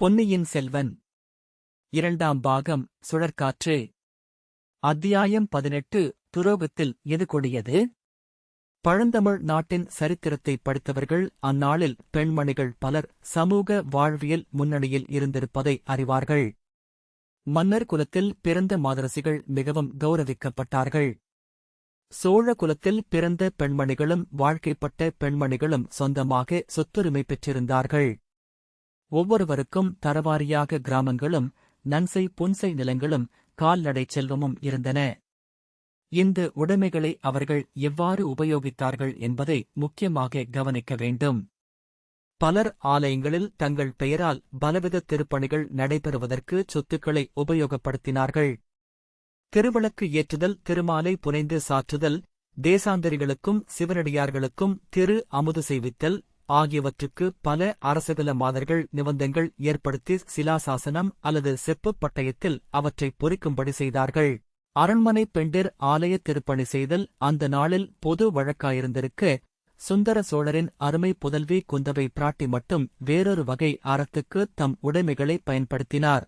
பொன்னியின் செல்வன். இரண்டாம் பாகம் சுழற்காற்று. அத்தியாயம் பதினெட்டு துரோகத்தில் எது கொடியது? பழந்தமிழ் நாட்டின் சரித்திரத்தை படித்தவர்கள் அந்நாளில் பெண்மணிகள் பலர் சமூக வாழ்வியல் முன்னணியில் இருந்திருப்பதை அறிவார்கள். மன்னர் குலத்தில் பிறந்த மாதரசிகள் மிகவும் கௌரவிக்கப்பட்டார்கள். சோழ குலத்தில் பிறந்த பெண்மணிகளும் வாழ்க்கைப்பட்ட பெண்மணிகளும் சொந்தமாக சொத்துரிமை பெற்றிருந்தார்கள். ஒவ்வொருவருக்கும் தரவாரியாக கிராமங்களும் நன்சை புன்சை நிலங்களும் கால்நடை செல்வமும் இருந்தன. இந்த உடைமைகளை அவர்கள் எவ்வாறு உபயோகித்தார்கள் என்பதை முக்கியமாக கவனிக்க வேண்டும். பலர் ஆலயங்களில் தங்கள் பெயரால் பலவித திருப்பணிகள் நடைபெறுவதற்கு சொத்துக்களை உபயோகப்படுத்தினார்கள். திருவிளக்கு ஏற்றுதல் திருமாலை புனைந்து சாற்றுதல் தேசாந்தரிகளுக்கும் சிவனடியார்களுக்கும் திரு அமுது செய்வித்தல் ஆகியவற்றுக்கு பல அரசகல மாதர்கள் நிபந்தங்கள் ஏற்படுத்தி சிலாசாசனம் அல்லது செப்புப் பட்டயத்தில் அவற்றை பொறிக்கும்படி செய்தார்கள். அரண்மனை பெண்டிர் ஆலய திருப்பணி செய்தல் அந்த நாளில் பொது வழக்காயிருந்திருக்க. சுந்தர சோழரின் அருமை புதல்வி குந்தவை பிராட்டி மட்டும் வேறொரு வகை அறத்துக்கு தம் உடைமைகளை பயன்படுத்தினார்.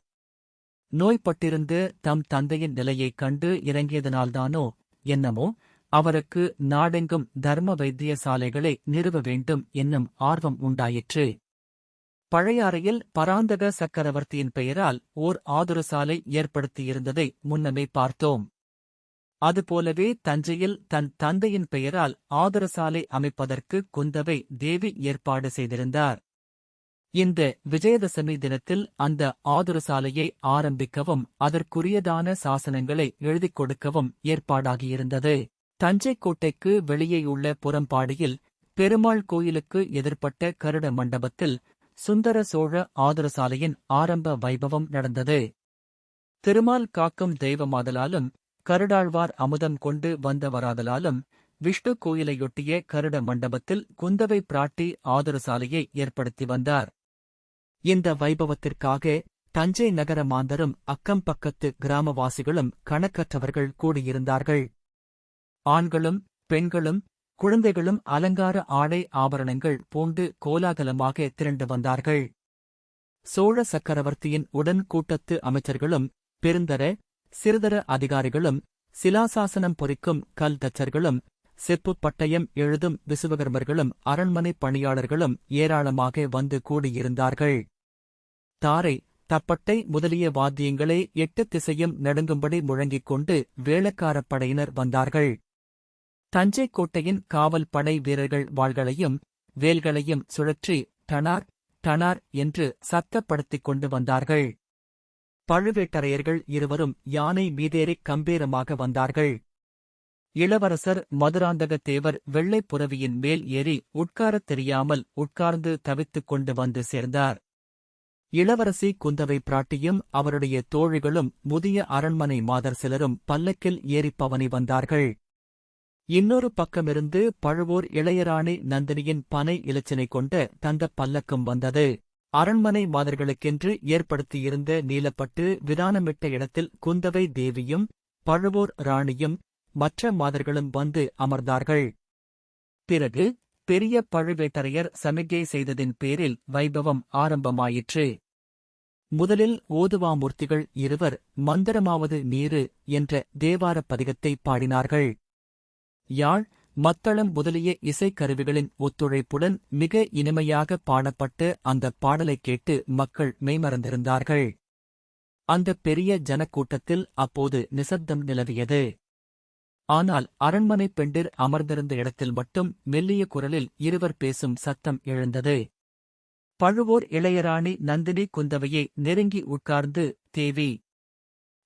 நோய்பட்டிருந்து தம் தந்தையின் நிலையைக் கண்டு இறங்கியதனால்தானோ என்னமோ அவருக்கு நாடெங்கும் தர்ம வைத்தியசாலைகளை நிறுவ வேண்டும் என்னும் ஆர்வம் உண்டாயிற்று. பழையாறையில் பராந்தக சக்கரவர்த்தியின் பெயரால் ஓர் ஆதுரசாலை ஏற்படுத்தியிருந்ததை முன்னமே பார்த்தோம். அதுபோலவே தஞ்சையில் தன் தந்தையின் பெயரால் ஆதரசாலை அமைப்பதற்கு குந்தவை தேவி ஏற்பாடு செய்திருந்தார். இந்த விஜயதசமி தினத்தில் அந்த ஆதரசாலையை ஆரம்பிக்கவும் அதற்குரியதான சாசனங்களை எழுதிக் கொடுக்கவும் ஏற்பாடாகியிருந்தது. தஞ்சை கோட்டைக்கு வெளியேயுள்ள புறம்பாடியில் பெருமாள் கோயிலுக்கு எதிர்ப்பட்ட கருட மண்டபத்தில் சுந்தர சோழ ஆதரசாலையின் ஆரம்ப வைபவம் நடந்தது. திருமால் காக்கும் தெய்வமாதலாலும் கருடாழ்வார் அமுதம் கொண்டு வந்தவராதலாலும் விஷ்ணு கோயிலையொட்டிய கருட மண்டபத்தில் குந்தவை பிராட்டி ஆதரசாலையை ஏற்படுத்தி வந்தார். இந்த வைபவத்திற்காக தஞ்சை நகர மாந்தரும் அக்கம் பக்கத்து கிராமவாசிகளும் கணக்கற்றவர்கள் கூடியிருந்தார்கள். ஆண்களும் பெண்களும் குழந்தைகளும் அலங்கார ஆடை ஆபரணங்கள் பூண்டு கோலாகலமாக திரண்டு வந்தார்கள். சோழ சக்கரவர்த்தியின் உடன் கூட்டத்து அமைச்சர்களும் பெருந்தர சிறுதர அதிகாரிகளும் சிலாசாசனம் பொறிக்கும் கல் தச்சர்களும் செப்புப் பட்டயம் எழுதும் விசுவகர்மர்களும் அரண்மனை பணியாளர்களும் ஏராளமாக வந்து கூடியிருந்தார்கள். தாரை தப்பட்டை முதலிய வாத்தியங்களை எட்டு திசையும் நடுங்கும்படி முழங்கிக் கொண்டு வேளக்காரப் படையினர் வந்தார்கள். தஞ்சை கோட்டையின் காவல் படை வீரர்கள் வாள்களையும் வேல்களையும் சுழற்றி டனார் டனார் என்று சத்தப்படுத்திக் கொண்டு வந்தார்கள். பழுவேட்டரையர்கள் இருவரும் யானை மீதேறிக் கம்பீரமாக வந்தார்கள். இளவரசர் மதுராந்தகத்தேவர் வெள்ளைப் புறவியின் மேல் ஏறி உட்காரத் தெரியாமல் உட்கார்ந்து தவித்துக் கொண்டு வந்து சேர்ந்தார். இளவரசி குந்தவை பிராட்டியும் அவருடைய தோழிகளும் முதிய அரண்மனை மாதர் சிலரும் பல்லக்கில் ஏறிப் பவனி வந்தார்கள். இன்னொரு பக்கமிருந்து பழுவூர் இளையராணி நந்தினியின் பனை இலச்சினை கொண்ட தந்த பல்லக்கம் வந்தது. அரண்மனை மாதர்களுக்கென்று ஏற்படுத்தியிருந்த நீலப்பட்டு விதானமிட்ட இடத்தில் குந்தவை தேவியும் பழுவூர் ராணியும் மற்ற மாதர்களும் வந்து அமர்ந்தார்கள். பிறகு பெரிய பழுவேட்டரையர் சமிகை செய்ததின் பேரில் வைபவம் ஆரம்பமாயிற்று. முதலில் ஓதுவாமூர்த்திகள் இருவர் மந்திரமாவது நீரு என்ற தேவாரப் பதிகத்தை பாடினார்கள். யாழ் மத்தளம் முதலிய இசைக்கருவிகளின் ஒத்துழைப்புடன் மிக இனிமையாக பாடப்பட்டு அந்தப் பாடலைக் கேட்டு மக்கள் மெய்மறந்திருந்தார்கள். அந்தப் பெரிய ஜனக்கூட்டத்தில் அப்போது நிசப்தம் நிலவியது. ஆனால் அரண்மனை பெண்டிர் அமர்ந்திருந்த இடத்தில் மட்டும் மெல்லிய குரலில் இருவர் பேசும் சத்தம் எழுந்தது. பழுவோர் இளையராணி நந்தினி குந்தவையை நெருங்கி உட்கார்ந்து தேவி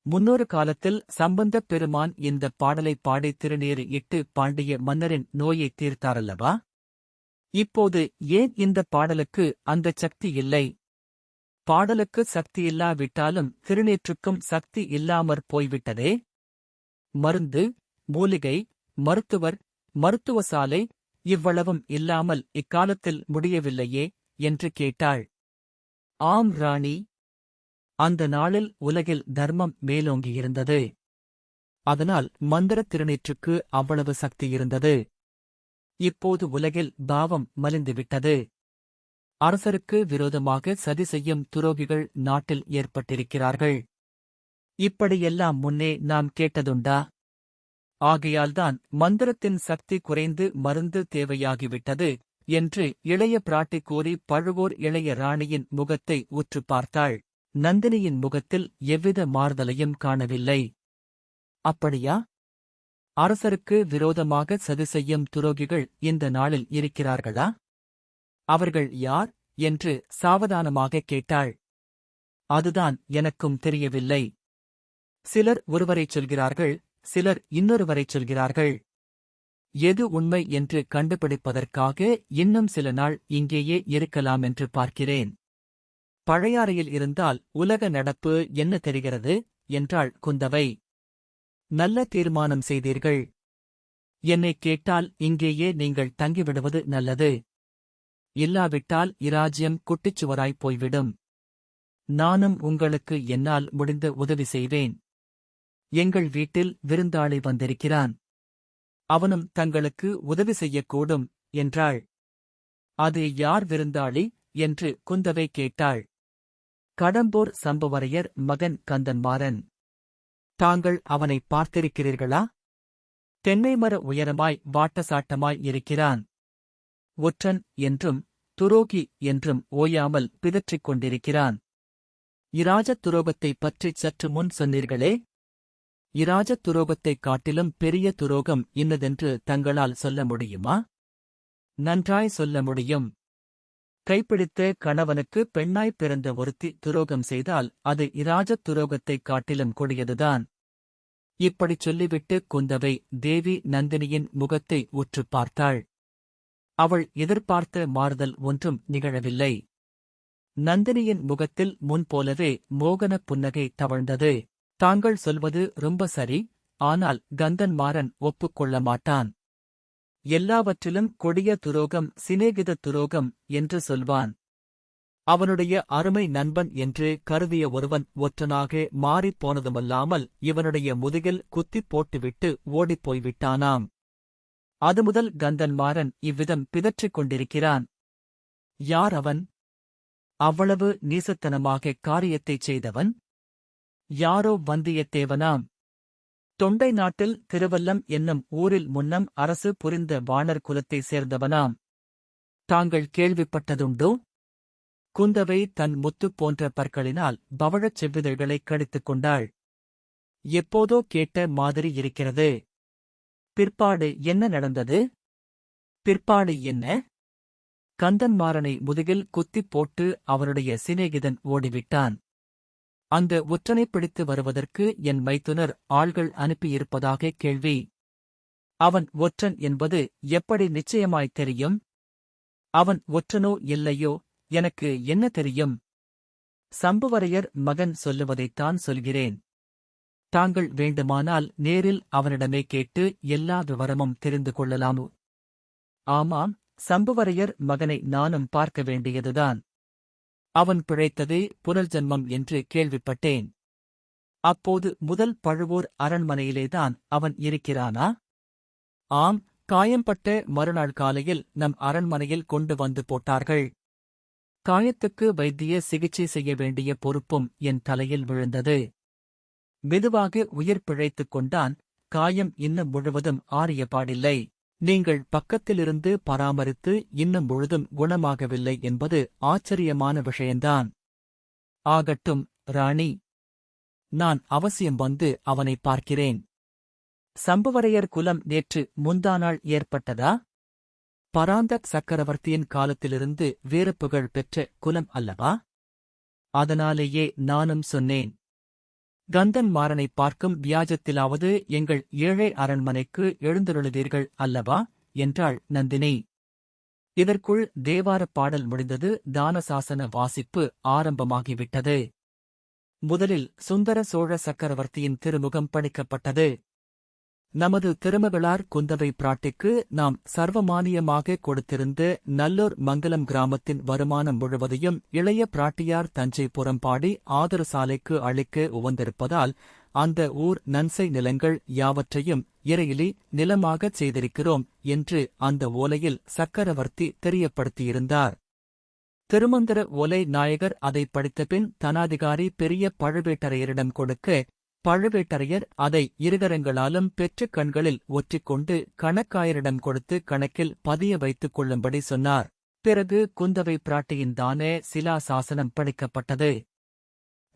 முன்னொரு காலத்தில் சம்பந்தப் பெருமான் இந்த பாடலை பாடி திருநீறு இட்டு பாண்டிய மன்னரின் நோயை தீர்த்தாரல்லவா? இப்போது ஏன் இந்த பாடலுக்கு அந்த சக்தி இல்லை? பாடலுக்கு சக்தி இல்லாவிட்டாலும் திருநீற்றுக்கும் சக்தி இல்லாமற் போய்விட்டதே? மருந்து மூலிகை மருத்துவர் மருத்துவ சாலை இவ்வளவும் இல்லாமல் இக்காலத்தில் முடியவில்லையே என்று கேட்டாள். ஆம் ராணி! அந்த நாளில் உலகில் தர்மம் மேலோங்கியிருந்தது. அதனால் மந்திரத் திருநீற்றுக்கு அவ்வளவு சக்தி இருந்தது. இப்போது உலகில் பாவம் மலிந்துவிட்டது. அரசருக்கு விரோதமாக சதி செய்யும் துரோகிகள் நாட்டில் ஏற்பட்டிருக்கிறார்கள். இப்படியெல்லாம் முன்னே நாம் கேட்டதுண்டா? ஆகையால்தான் மந்திரத்தின் சக்தி குறைந்து மருந்து தேவையாகிவிட்டது என்று இளைய பிராட்டி கூறி பழுவோர் இளைய ராணியின் முகத்தை உற்று பார்த்தாள். நந்தினியின் முகத்தில் எவ்வித மாறுதலையும் காணவில்லை. அப்படியா? அரசருக்கு விரோதமாக சதி செய்யும் துரோகிகள் இந்த நாளில் இருக்கிறார்களா? அவர்கள் யார்? என்று சாவதானமாக கேட்டாள். அதுதான் எனக்கும் தெரியவில்லை. சிலர் ஒருவரைச் சொல்கிறார்கள் சிலர் இன்னொருவரைச் சொல்கிறார்கள். எது உண்மை என்று கண்டுபிடிப்பதற்காக இன்னும் சில நாள் இங்கேயே இருக்கலாம் என்று பார்க்கிறேன். பழையாறையில் இருந்தால் உலக நடப்பு என்ன தெரிகிறது? என்றாள் குந்தவை. நல்ல தீர்மானம் செய்தீர்கள். என்னை கேட்டால் இங்கேயே நீங்கள் தங்கிவிடுவது நல்லது. இல்லாவிட்டால் இராஜ்யம் குட்டிச்சுவராய் போய்விடும். நானும் உங்களுக்கு என்னால் முடிந்த உதவி செய்வேன். எங்கள் வீட்டில் விருந்தாளி வந்திருக்கிறான். அவனும் தங்களுக்கு உதவி செய்யக்கூடும் என்றாள். அது யார் விருந்தாளி? என்று குந்தவை கேட்டாள். கடம்பூர் சம்புவரையர் மகன் கந்தன்மாறன். தாங்கள் அவனை பார்த்திருக்கிறீர்களா? தென்னை மர உயரமாய் வாட்டசாட்டமாய் இருக்கிறான். ஒற்றன் என்றும் துரோகி என்றும் ஓயாமல் பிதற்றிக் கொண்டிருக்கிறான். இராஜத் துரோகத்தைப் பற்றிச் சற்று முன் சொன்னீர்களே? இராஜத் துரோகத்தைக் காட்டிலும் பெரிய துரோகம் இன்னதென்று தங்களால் சொல்ல முடியுமா? நன்றாய் சொல்ல முடியும். கைப்பிடித்த கணவனுக்கு பெண்ணாய்ப் பிறந்த ஒருத்தி துரோகம் செய்தால் அது இராஜத் துரோகத்தைக் காட்டிலும் கொடியதுதான். இப்படிச் சொல்லிவிட்டு குந்தவை தேவி நந்தினியின் முகத்தை உற்றுப் பார்த்தாள். அவள் எதிர்பார்த்த மாறுதல் ஒன்றும் நிகழவில்லை. நந்தினியின் முகத்தில் முன்போலவே மோகனப் புன்னகை தவழ்ந்தது. தாங்கள் சொல்வது ரொம்ப சரி ஆனால் கந்தன்மாறன் ஒப்புக்கொள்ள மாட்டான். எல்லாவற்றிலும் கொடிய துரோகம் சிநேகித துரோகம் என்று சொல்வான். அவனுடைய அருமை நண்பன் என்று கருதிய ஒருவன் ஒற்றனாக மாறிப் போனதுமல்லாமல் இவனுடைய முதுகில் குத்திப் போட்டுவிட்டு ஓடிப்போய் விட்டானாம் அது முதல் கந்தன்மாறன் இவ்விதம் பிதற்றிக் கொண்டிருக்கிறான். யார் அவன்? அவ்வளவு நீசத்தனமாக காரியத்தைச் செய்தவன்? யாரோ வந்தியத்தேவனாம். தொண்டை நாட்டில் திருவல்லம் என்னும் ஊரில் முன்னம் அரசு புரிந்த வாணர் குலத்தைச் சேர்ந்தவனாம். தாங்கள் கேள்விப்பட்டதுண்டோ? குந்தவை தன் முத்து போன்ற பற்களினால் பவழச் செவ்விதழ்களைக் கடித்துக் கொண்டாள். எப்போதோ கேட்ட மாதிரி இருக்கிறது. பிற்பாடு என்ன நடந்தது? பிற்பாடு என்ன? கந்தன்மாறனை முதுகில் குத்திப் போட்டு அவனுடைய சிநேகிதன் ஓடிவிட்டான். அந்த ஒற்றனைப் பிடித்து வருவதற்கு என் மைத்துனர் ஆள்கள் அனுப்பியிருப்பதாக கேள்வி. அவன் ஒற்றன் என்பது எப்படி நிச்சயமாய்த் தெரியும்? அவன் ஒற்றனோ இல்லையோ? எனக்கு என்ன தெரியும்? சம்புவரையர் மகன் சொல்லுவதைத்தான் சொல்கிறேன். தாங்கள் வேண்டுமானால் நேரில் அவனிடமே கேட்டு எல்லா விவரமும் தெரிந்து கொள்ளலாமோ. ஆமாம் சம்புவரையர் மகனை நானும் பார்க்க வேண்டியதுதான். அவன் பிழைத்ததே புனர்ஜன்மம் என்று கேள்விப்பட்டேன். அப்போது முதல் பழுவூர் அரண்மனையிலேதான் அவன் இருக்கிறானா? ஆம் காயம்பட்ட மறுநாள் காலையில் நம் அரண்மனையில் கொண்டு வந்து போட்டார்கள். காயத்துக்கு வைத்திய சிகிச்சை செய்ய வேண்டிய பொறுப்பும் என் தலையில் விழுந்தது. மெதுவாக உயிர் பிழைத்துக் கொண்டான் காயம் இன்னும் முழுவதும் ஆறியபாடில்லை. நீங்கள் பக்கத்திலிருந்து பராமரித்து இன்னும் முழுதும் குணமாகவில்லை என்பது ஆச்சரியமான விஷயந்தான். ஆகட்டும் ராணி. நான் அவசியம் வந்து அவனை பார்க்கிறேன். சம்புவரையர் குலம் நேற்று முந்தாநாள் ஏற்பட்டதா? பராந்தக் சக்கரவர்த்தியின் காலத்திலிருந்து வேறு புகழ் பெற்ற குலம் அல்லவா? அதனாலேயே நானும் சொன்னேன். கந்தன் மாறனை பார்க்கும் வியாஜத்திலாவது எங்கள் ஏழை அரண்மனைக்கு எழுந்தருளுவீர்கள் அல்லவா? என்றாள் நந்தினி. இதற்குள் தேவாரப் பாடல் முடிந்தது. தானசாசன வாசிப்பு ஆரம்பமாகிவிட்டது. முதலில் சுந்தர சோழ சக்கரவர்த்தியின் திருமுகம் படிக்கப்பட்டது. நமது திருமகளார் குந்தவை பிராட்டிக்கு நாம் சர்வமானியமாக கொடுத்திருந்த நல்லூர் மங்கலம் கிராமத்தின் வருமானம் முழுவதையும் இளைய பிராட்டியார் தஞ்சை புறம்பாடி ஆதர சாலைக்கு அளிக்க உவந்திருப்பதால் அந்த ஊர் நன்சை நிலங்கள் யாவற்றையும் இறையிலி நிலமாகச் செய்திருக்கிறோம் என்று அந்த ஓலையில் சக்கரவர்த்தி தெரியப்படுத்தியிருந்தார். திருமந்திர ஒலை நாயகர் அதை படித்தபின் தனாதிகாரி பெரிய பழுவேட்டரையரிடம் கொடுக்க பழுவேட்டரையர் அதை இருகரங்களாலும் பெற்று கண்களில் ஒற்றிக்கொண்டு கணக்காயரிடம் கொடுத்து கணக்கில் பதிய வைத்துக் கொள்ளும்படி சொன்னார். பிறகு குந்தவை பிராட்டியின் தானே சிலா சாசனம் படிக்கப்பட்டது.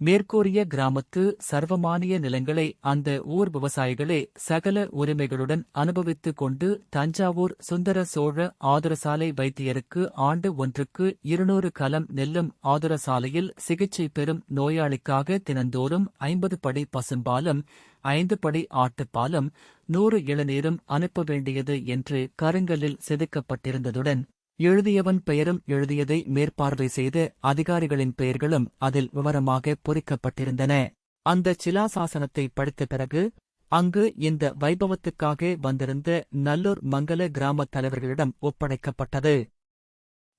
மேற்கூறிய கிராமத்து சர்வமானிய நிலங்களை அந்த ஊர் விவசாயிகளே சகல உரிமைகளுடன் அனுபவித்துக் கொண்டு தஞ்சாவூர் சுந்தர சோழ ஆதுரசாலை வைத்தியருக்கு ஆண்டு ஒன்றுக்கு இருநூறு கலம் நெல்லும் ஆதுரசாலையில் சிகிச்சை பெறும் நோயாளிக்காக தினந்தோறும் ஐம்பது படி பசும்பாலும் ஐந்து படி ஆட்டுப்பாலும் நூறு இளநீரும் அனுப்ப வேண்டியது என்று கருங்கலில் செதுக்கப்பட்டிருந்ததுடன் எழுதியவன் பெயரும் எழுதியதை மேற்பார்வை செய்த அதிகாரிகளின் பெயர்களும் அதில் விவரமாக பொறிக்கப்பட்டிருந்தன. அந்த சிலாசாசனத்தை படித்த பிறகு அங்கு இந்த வைபவத்துக்காக வந்திருந்த நல்லூர் மங்கல கிராமத் தலைவர்களிடம் ஒப்படைக்கப்பட்டது.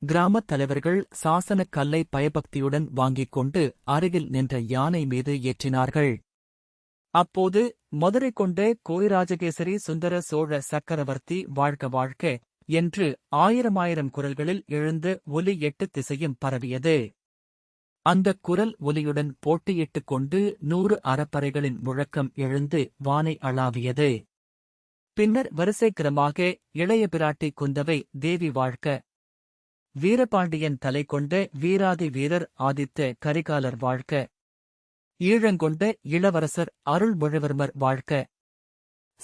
கிராமத் தலைவர்கள் சாசனக் கல்லை பயபக்தியுடன் வாங்கிக் கொண்டு அருகில் நின்ற யானை மீது ஏற்றினார்கள். அப்போது மதுரை கொண்ட கோயிராஜகேசரி சுந்தர சோழ சக்கரவர்த்தி வாழ்க வாழ்க என்று ஆயிரமாயிரம் குரல்களில் எழுந்து ஒலி எட்டு திசையும் பரவியது. அந்தக் குரல் ஒலியுடன் போட்டியிட்டுக் கொண்டு நூறு அறப்பறைகளின் முழக்கம் எழுந்து வானை அளாவியது. பின்னர் வரிசைக்கிரமாக இளைய பிராட்டி குந்தவை தேவி வாழ்க்க வீரபாண்டியன் தலை கொண்ட வீராதி வீரர் ஆதித்த கரிகாலர் வாழ்க்க ஈழங்கொண்ட இளவரசர் அருள்மொழிவர்மர் வாழ்க்க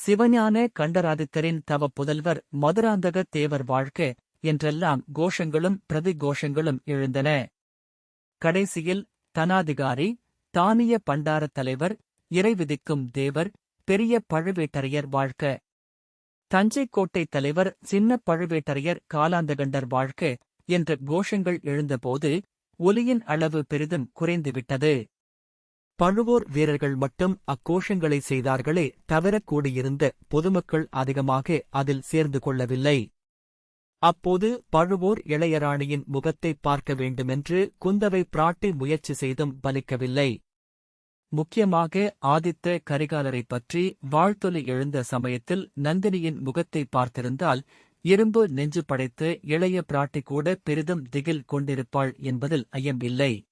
சிவஞான கண்டராதித்தரின் தவ புதல்வர் மதுராந்தக தேவர் வாழ்க்க என்றெல்லாம் கோஷங்களும் பிரதி கோஷங்களும் எழுந்தன. கடைசியில் தனாதிகாரி தானிய பண்டாரத் தலைவர் இறை விதிக்கும் தேவர் பெரிய பழுவேட்டரையர் வாழ்க. தஞ்சை கோட்டை தலைவர் சின்ன பழுவேட்டரையர் காலாந்தகண்டர் வாழ்க்க என்ற கோஷங்கள் எழுந்தபோது ஒலியின் அளவு பெரிதும் குறைந்துவிட்டது. பழுவோர் வீரர்கள் மட்டும் அக்கோஷங்களை செய்தார்களே தவிர கூடியிருந்த பொதுமக்கள் அதிகமாக அதில் சேர்ந்து கொள்ளவில்லை. அப்போது பழுவோர் இளையராணியின் முகத்தை பார்க்க வேண்டுமென்று குந்தவை பிராட்டி முயற்சி செய்தும் பலிக்கவில்லை. முக்கியமாக ஆதித்த கரிகாலரைப் பற்றி வாழ்த்தொலி எழுந்த சமயத்தில் நந்தினியின் முகத்தை பார்த்திருந்தால் இரும்பு நெஞ்சு படைத்து இளைய பிராட்டி கூட பெரிதும் திகில் கொண்டிருப்பாள் என்பதில் ஐயம் இல்லை